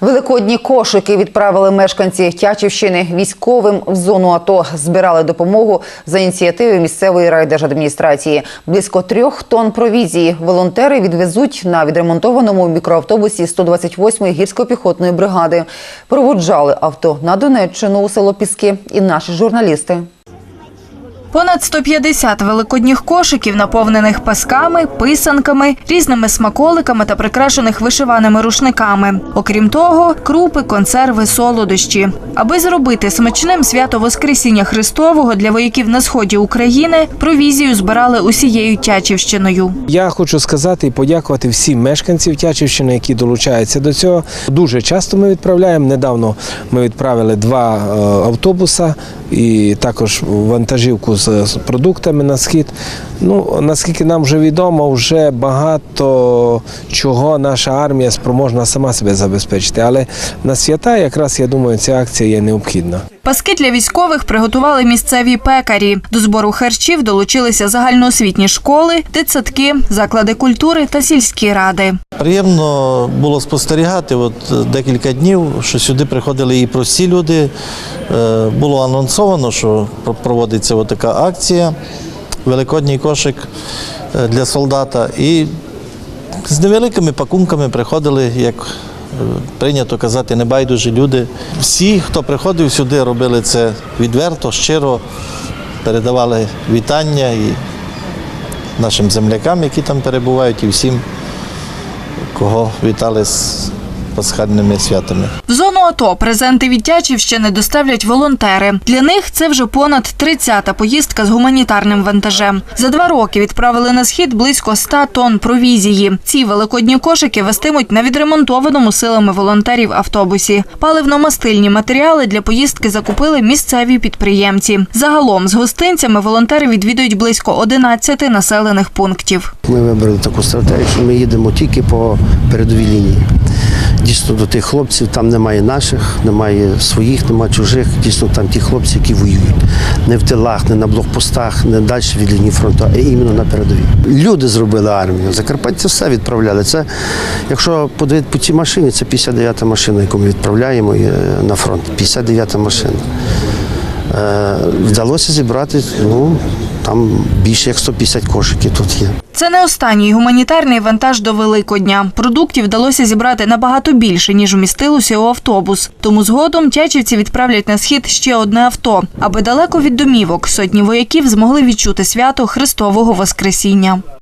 Великодні кошики відправили мешканці Тячівщини військовим в зону АТО. Збирали допомогу за ініціативи місцевої райдержадміністрації. Близько трьох тонн провізії волонтери відвезуть на відремонтованому мікроавтобусі 128-ї гірсько-піхотної бригади. Проводжали авто на Донеччину у село Піски і наші журналісти. Понад 150 великодніх кошиків, наповнених пасками, писанками, різними смаколиками та прикрашених вишиваними рушниками. Окрім того, крупи, консерви, солодощі. Аби зробити смачним свято Воскресіння Христового для вояків на сході України, провізію збирали усією Тячівщиною. Я хочу сказати і подякувати всім мешканцям Тячівщини, які долучаються до цього. Дуже часто ми відправляємо. Недавно ми відправили два е, автобуса і також вантажівку з з продуктами на схід. Ну наскільки нам вже відомо, вже багато чого наша армія спроможна сама себе забезпечити. Але на свята, якраз я думаю, ця акція є необхідна. Паски для військових приготували місцеві пекарі. До збору харчів долучилися загальноосвітні школи, дитсадки, заклади культури та сільські ради. Приємно було спостерігати от е, декілька днів, що сюди приходили і прості люди. Е, Було анонсовано, що проводиться от така акція Великодній кошик е, для солдата. І з невеликими пакунками приходили, як прийнято казати, небайдужі люди. Всі, хто приходив сюди, робили це відверто, щиро, передавали вітання і нашим землякам, які там перебувають, і всім кого вітали з пасхальними святами. В зону АТО презенти від Тячівщини доставлять волонтери. Для них це вже понад 30-та поїздка з гуманітарним вантажем. За два роки відправили на схід близько 100 тонн провізії. Ці великодні кошики вестимуть на відремонтованому силами волонтерів автобусі. Паливно-мастильні матеріали для поїздки закупили місцеві підприємці. Загалом з гостинцями волонтери відвідують близько 11 населених пунктів. Ми вибрали таку стратегію, що ми їдемо тільки по передовій лінії. Дійсно, до тих хлопців там немає наших, немає своїх, немає чужих. Дійсно, там ті хлопці, які воюють. Не в тилах, не на блокпостах, не далі від лінії фронту, а іменно на передовій. Люди зробили армію. Закарпатці все відправляли. Це, якщо подивитися по цій машині, це 59-та машина, яку ми відправляємо е, на фронт. 59-та машина. Е, Вдалося зібрати ну, там більше як 150 кошиків тут є. Це не останній гуманітарний вантаж до Великодня. Продуктів вдалося зібрати набагато більше, ніж вмістилося у автобус. Тому згодом тячівці відправлять на схід ще одне авто, аби далеко від домівок сотні вояків змогли відчути свято Христового Воскресіння.